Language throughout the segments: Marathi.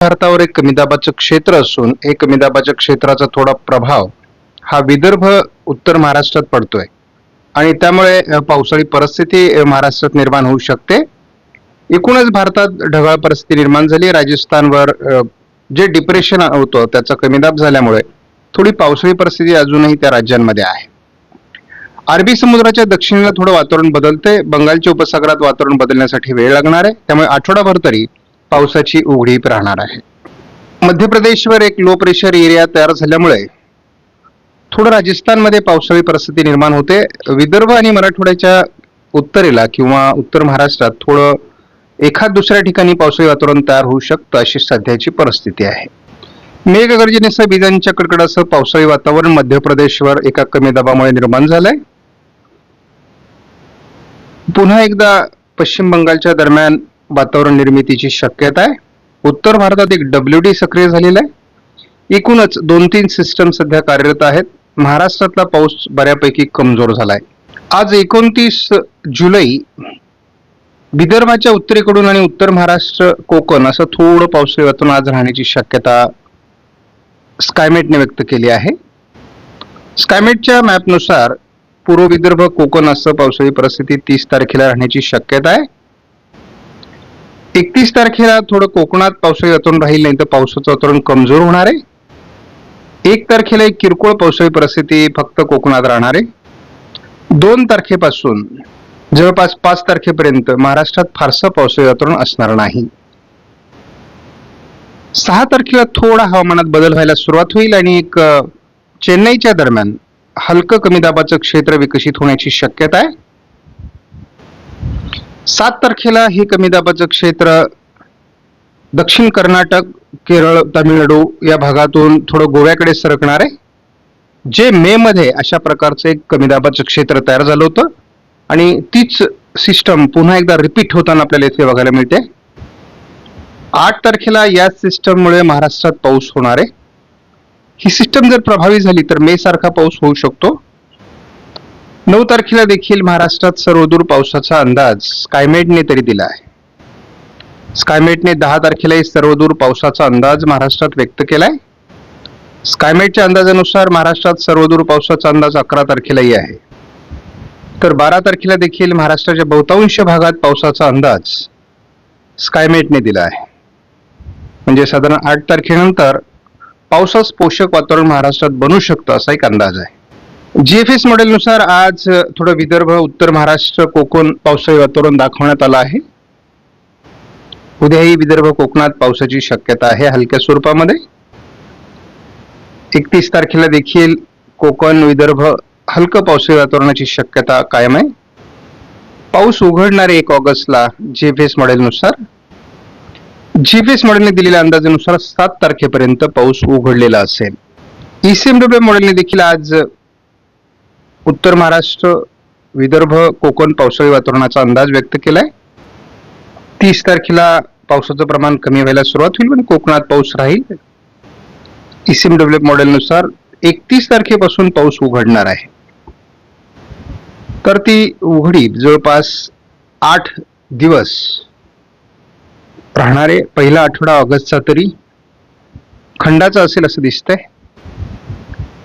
भारतावर एक कमी दाबाचं क्षेत्र असून हे कमी दाबाच्या क्षेत्राचा थोडा प्रभाव हा विदर्भ उत्तर महाराष्ट्रात पडतोय. आणि त्यामुळे पावसाळी परिस्थिती महाराष्ट्रात निर्माण होऊ शकते. एकूणच भारतात ढगाळ परिस्थिती निर्माण झाली. राजस्थानवर जे डिप्रेशन होतं त्याचा कमी दाब झाल्यामुळे थोडी पावसाळी परिस्थिती अजूनही त्या राज्यांमध्ये आहे. अरबी समुद्राच्या दक्षिणेला थोडं वातावरण बदलते बंगालच्या उपसागरात वातावरण बदलण्यासाठी वेळ लागणार आहे. त्यामुळे आठवडाभर तरी पावसाची उघडीप राहणार आहे. मध्य प्रदेशवर एक लो प्रेशर एरिया तयार झाल्यामुळे थोडं राजस्थानमध्ये पावसाळी परिस्थिती निर्माण होते. विदर्भ आणि मराठवाड्याच्या उत्तरेला किंवा उत्तर महाराष्ट्रात थोडं एखाद दुसऱ्या ठिकाणी पावसाळी वातावरण तयार होऊ शकतं अशी सध्याची परिस्थिती आहे. मेघगर्जनेसह विजांच्या कडकडासह पावसाळी वातावरण मध्य प्रदेशवर एका कमी दाबामुळे निर्माण झालंय. पुन्हा एकदा पश्चिम बंगालच्या दरम्यान वातावरण निर्मितीची शक्यता आहे. उत्तर भारतात एक डब्ल्यू डी सक्रिय झालेला आहे. एकूणच दोन तीन सिस्टम सध्या कार्यरत आहेत. महाराष्ट्रातला पाऊस बऱ्यापैकी कमजोर झालाय. आज एकोणतीस जुलै विदर्भाच्या उत्तरेकडून आणि उत्तर महाराष्ट्र कोकण असं थोडं पावसाळी वातावरण आज राहण्याची शक्यता स्कायमेटने व्यक्त केली आहे. स्कायमेटच्या मॅपनुसार पूर्व विदर्भ कोकण असं पावसाळी परिस्थिती तीस तारखेला राहण्याची शक्यता आहे. एकतीस तारखेला थोडं कोकणात पावसाळी वातावरण राहील नाही तर पावसाचं वातावरण कमजोर होणार आहे. एक तारखेला एक किरकोळ पावसाळी परिस्थिती फक्त कोकणात राहणार आहे. दोन तारखेपासून जवळपास पाच तारखेपर्यंत महाराष्ट्रात फारसं पावसाळी वातावरण असणार नाही. सहा तारखेला थोडा हवामानात बदल व्हायला सुरुवात होईल आणि एक चेन्नईच्या दरम्यान हलकं कमी दाबाचं क्षेत्र विकसित होण्याची शक्यता आहे. सात तारखेला हे कमी दाबाचं क्षेत्र दक्षिण कर्नाटक केरळ तामिळनाडू या भागातून थोडं गोव्याकडे सरकणार आहे. जे मे मध्ये अशा प्रकारचं एक कमी दाबाचं क्षेत्र तयार झालं होतं आणि तीच सिस्टम पुन्हा एकदा रिपीट होताना आपल्याला इथे बघायला मिळते. आठ तारखेला या सिस्टममुळे महाराष्ट्रात पाऊस होणार आहे. ही सिस्टम जर प्रभावी झाली तर मे सारखा पाऊस होऊ शकतो. नऊ तारखेला देखील महाराष्ट्रात सर्वदूर पावसाचा अंदाज स्कायमेटने तरी दिला आहे. स्कायमेटने दहा तारखेलाही सर्वदूर पावसाचा अंदाज महाराष्ट्रात व्यक्त केलाय. स्कायमेटच्या अंदाजानुसार महाराष्ट्रात सर्वदूर पावसाचा अंदाज अकरा तारखेलाही आहे. तर बारा तारखेला देखील महाराष्ट्राच्या बहुतांश भागात पावसाचा अंदाज स्कायमेटने दिला आहे. म्हणजे साधारण आठ तारखेनंतर पावसास पोषक वातावरण महाराष्ट्रात बनू शकतं असा एक अंदाज आहे. जीएफएस मॉडेलनुसार आज थोडं विदर्भ उत्तर महाराष्ट्र कोकण पावसाळी वातावरण दाखवण्यात आलं आहे. उद्याही विदर्भ कोकणात पावसाची शक्यता आहे हलक्या स्वरूपामध्ये. एकतीस तारखेला देखील कोकण विदर्भ हलकं पावसाळी वातावरणाची शक्यता कायम आहे. पाऊस उघडणारे एक ऑगस्टला जीएफएस मॉडेलनुसार जीपीएस मॉडेलने दिलेल्या अंदाजानुसार सात तारखेपर्यंत पाऊस उघडलेला असेल. ईसीएमडब्ल्यू मॉडेलने देखील आज उत्तर महाराष्ट्र विदर्भ कोकण पावसाळी वातावरणाचा अंदाज व्यक्त केलाय. तीस तारखेला पावसाचं प्रमाण कमी व्हायला सुरुवात होईल पण कोकणात पाऊस राहील. ईसीएमडब्ल्यू मॉडेलनुसार एकतीस तारखेपासून पाऊस उघडणार आहे. तर ती उघडी जवळपास आठ दिवस. राहणारे पहिला आठवडा ऑगस्टचा तरी खंडाचा असेल असं दिसतंय.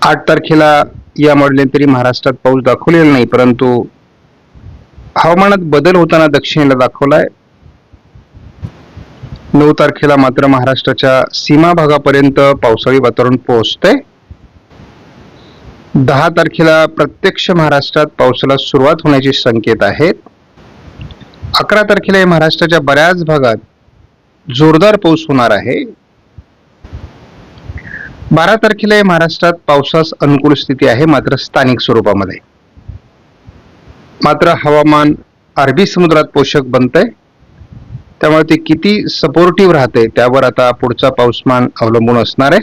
आठ तारखेला या मॉडेलने तरी महाराष्ट्रात पाऊस दाखवलेला नाही परंतु हवामानात बदल होताना दक्षिणेला दाखवलाय. नऊ तारखेला मात्र महाराष्ट्राच्या सीमा भागापर्यंत पावसाळी वातावरण पोहोचतंय. दहा तारखेला प्रत्यक्ष महाराष्ट्रात पावसाला सुरुवात होण्याचे संकेत आहेत. अकरा तारखेला हे महाराष्ट्राच्या बऱ्याच भागात जोरदार पाऊस होणार आहे. बारा तारखेला हे महाराष्ट्रात पावसास अनुकूल स्थिती आहे मात्र स्थानिक स्वरूपामध्ये. मात्र हवामान अरबी समुद्रात पोषक बनतंय. त्यामुळे ते किती सपोर्टिव्ह राहते त्यावर आता पुढचा पाऊसमान अवलंबून असणार आहे.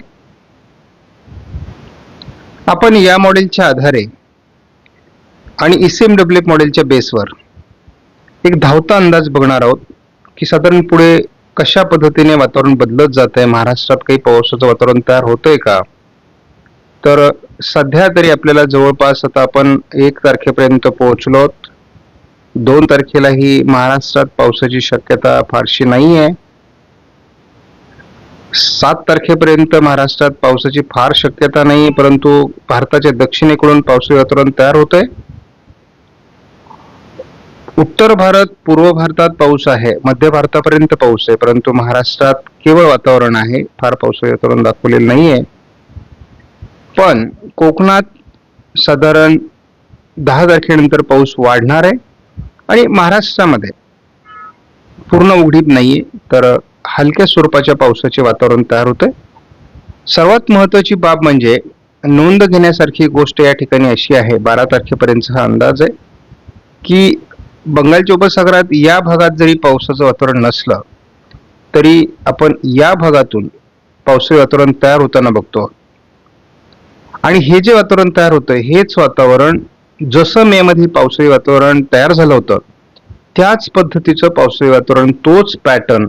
आपण या मॉडेलच्या आधारे आणि ईसीएमडब्ल्यू मॉडेलच्या बेसवर एक धावता अंदाज बघणार आहोत की साधारण पुढे कशा पद्धतीने वातावरण बदलत जात आहे महाराष्ट्रात काही पावसाचं वातावरण तयार होतंय का? तर सध्या तरी आपल्याला जवळपास आता आपण एक तारखेपर्यंत पोहोचलो दोन तारखेलाही महाराष्ट्रात पावसाची शक्यता फारशी नाही आहे सात तारखेपर्यंत महाराष्ट्रात पावसाची फार शक्यता नाही परंतु भारताच्या दक्षिणेकडून पावसाळी वातावरण तयार होत आहे उत्तर भारत पूर्व भारतात पाऊस आहे. मध्य भारतापर्यंत पाऊस आहे. परंतु महाराष्ट्रात केवळ वातावरण आहे. फार पाऊस वातावरण दाखवलेलं नाहीये. पण कोकणात साधारण दहा तारखेनंतर पाऊस वाढणार आहे आणि महाराष्ट्रामध्ये पूर्ण उघडीत नाहीये. तर हलक्या स्वरूपाच्या पावसाचे वातावरण तयार होते सर्वात महत्वाची बाब म्हणजे नोंद घेण्यासारखी गोष्ट या ठिकाणी अशी आहे. बारा तारखेपर्यंतचा हा अंदाज आहे की बंगालच्या उपसागरात या भागात जरी पावसाचं वातावरण नसलं तरी आपण या भागातून पावसाळी वातावरण तयार होताना बघतो. आणि हे जे वातावरण तयार होतं हेच वातावरण जसं मे मध्ये पावसाळी वातावरण तयार झालं होतं त्याच पद्धतीचं पावसाळी वातावरण तोच पॅटर्न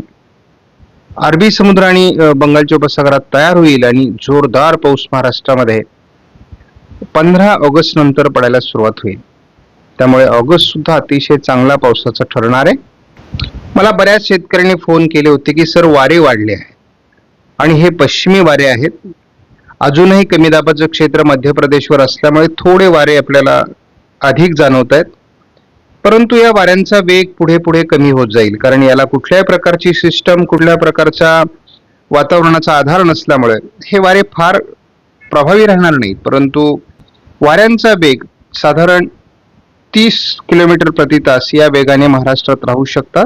अरबी समुद्र आणि बंगालच्या उपसागरात तयार होईल आणि जोरदार पाऊस महाराष्ट्रामध्ये पंधरा ऑगस्ट नंतर पडायला सुरुवात होईल. त्यामुळे ऑगस्ट सुद्धा अतिशय चांगला पावसाचा ठरणार आहे. मला बऱ्याच शेतकऱ्यांनी फोन केले होते की सर वारे वाढले आहे आणि हे पश्चिमी वारे आहेत. अजूनही कमी दाबाचं क्षेत्र मध्य प्रदेशवर असल्यामुळे थोडे वारे आपल्याला अधिक जाणवत आहेत. परंतु या वाऱ्यांचा वेग पुढे पुढे कमी होत जाईल कारण याला कुठल्याही प्रकारची सिस्टम कुठल्या प्रकारचा वातावरणाचा आधार नसल्यामुळे हे वारे फार प्रभावी राहणार नाही परंतु वाऱ्यांचा वेग साधारण तीस किलोमीटर प्रति तास या वेगाने महाराष्ट्रात राहू शकतात.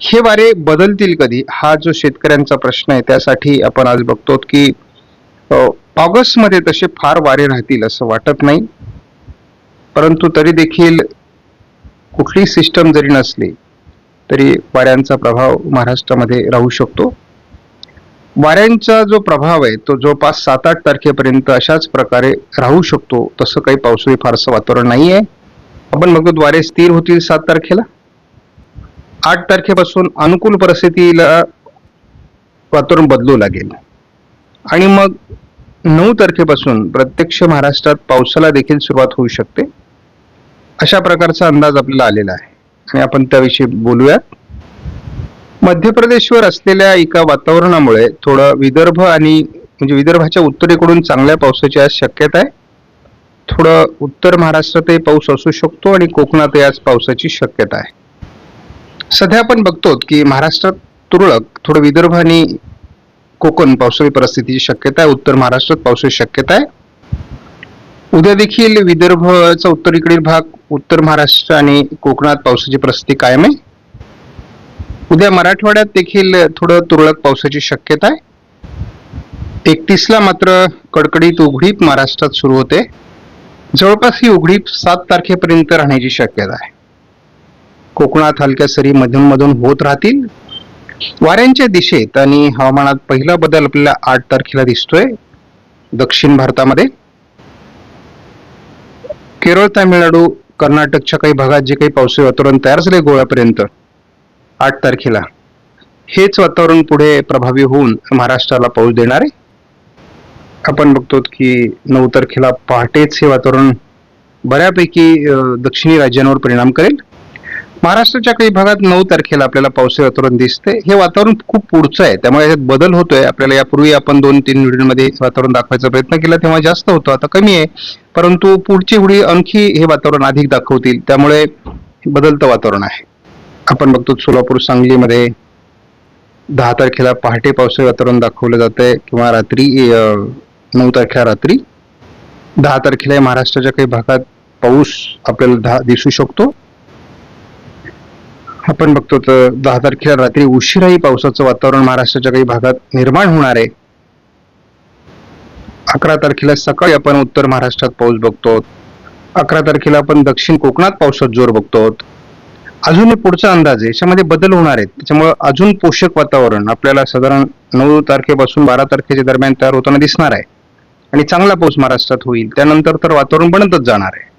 हे वारे बदलतील कधी? हा जो शेतकऱ्यांचा प्रश्न आहे त्यासाठी आपण आज बघतो की ऑगस्टमध्ये तसे फार वारे राहतील असं वाटत नाही. परंतु तरी देखील कुठली सिस्टम जरी नसली तरी वाऱ्यांचा प्रभाव महाराष्ट्रामध्ये राहू शकतो. वाऱ्यांचा जो प्रभाव आहे तो जवळपास सात आठ तारखेपर्यंत अशाच प्रकारे राहू शकतो तसं काही पावसाळी फारसं वातावरण नाही आहे आपण बघतो द्वारे स्थिर होतील सात तारखेला? आठ तारखेपासून अनुकूल परिस्थितीला वातावरण बदलू लागेल. आणि मग नऊ तारखेपासून प्रत्यक्ष महाराष्ट्रात पावसाला देखील सुरुवात होऊ शकते. अशा प्रकारचा अंदाज आपल्याला आलेला आहे. आणि आपण त्याविषयी बोलूयात. मध्य प्रदेशवर असलेल्या एका वातावरणामुळे थोडं विदर्भ आणि म्हणजे विदर्भाच्या उत्तरेकडून चांगल्या पावसाची आज शक्यता आहे. थोडं उत्तर महाराष्ट्रातही पाऊस असू शकतो आणि कोकणातही आज पावसाची शक्यता आहे. सध्या आपण बघतो की महाराष्ट्रात तुरळक थोडं विदर्भ आणि कोकण पावसाळी परिस्थितीची शक्यता आहे. उत्तर महाराष्ट्रात पावसाची शक्यता आहे. उद्या देखील विदर्भचा उत्तरेकडील भाग उत्तर महाराष्ट्र आणि कोकणात पावसाची परिस्थिती कायम आहे. उद्या मराठवाड्यात देखील थोडं तुरळक पावसाची शक्यता आहे. एकतीसला मात्र कडकडीत उघडीप महाराष्ट्रात सुरू होते. जवळपास ही उघडीप सात तारखेपर्यंत राहण्याची शक्यता आहे. कोकणात हलक्या सरी मधून मधून होत राहतील. वाऱ्यांच्या दिशेत आणि हवामानात पहिला बदल आपल्याला आठ तारखेला दिसतोय. दक्षिण भारतामध्ये केरळ तामिळनाडू कर्नाटकच्या काही भागात जे काही पावसाळी वातावरण तयार झाले गोव्यापर्यंत आठ तारखेला हेच वातावरण पुढे प्रभावी होऊन महाराष्ट्राला पाऊस देणार आहे. आपण बघतो की नऊ तारखेला पहाटेच हे वातावरण बऱ्यापैकी दक्षिणी राज्यांवर परिणाम करेल. महाराष्ट्राच्या काही भागात नऊ तारखेला आपल्याला पावसाळी वातावरण दिसते हे वातावरण खूप पुढचं आहे. त्यामुळे यात बदल होतोय. आपल्याला यापूर्वी आपण दोन तीन व्हिडिओमध्ये वातावरण दाखवायचा प्रयत्न केला तेव्हा जास्त होतं. आता कमी आहे. परंतु पुढची हुडी आणखी हे वातावरण अधिक दाखवतील. त्यामुळे बदलतं वातावरण आहे. आपण बघतो सोलापूर सांगलीमध्ये दहा तारखेला पहाटे पावसाळी वातावरण दाखवलं जातंय. किंवा रात्री नऊ तारखेला रात्री. दहा तारखेला महाराष्ट्राच्या काही भागात पाऊस आपल्याला दहा दिसू शकतो. आपण बघतो तर दहा तारखेला रात्री उशिराही पावसाचं वातावरण महाराष्ट्राच्या काही भागात निर्माण होणार आहे. अकरा तारखेला सकाळी आपण उत्तर महाराष्ट्रात पाऊस बघतो. अकरा तारखेला आपण दक्षिण कोकणात पावसात जोर बघतो. अजून एक पुढचा अंदाज आहे याच्यामध्ये बदल होणार आहेत. त्याच्यामुळे अजून पोषक वातावरण आपल्याला साधारण नऊ तारखेपासून बारा तारखेच्या दरम्यान तयार होताना दिसणार आहे. आणि चांगला पाऊस महाराष्ट्रात होईल. त्यानंतर तर वातावरण बनतच जाणार आहे.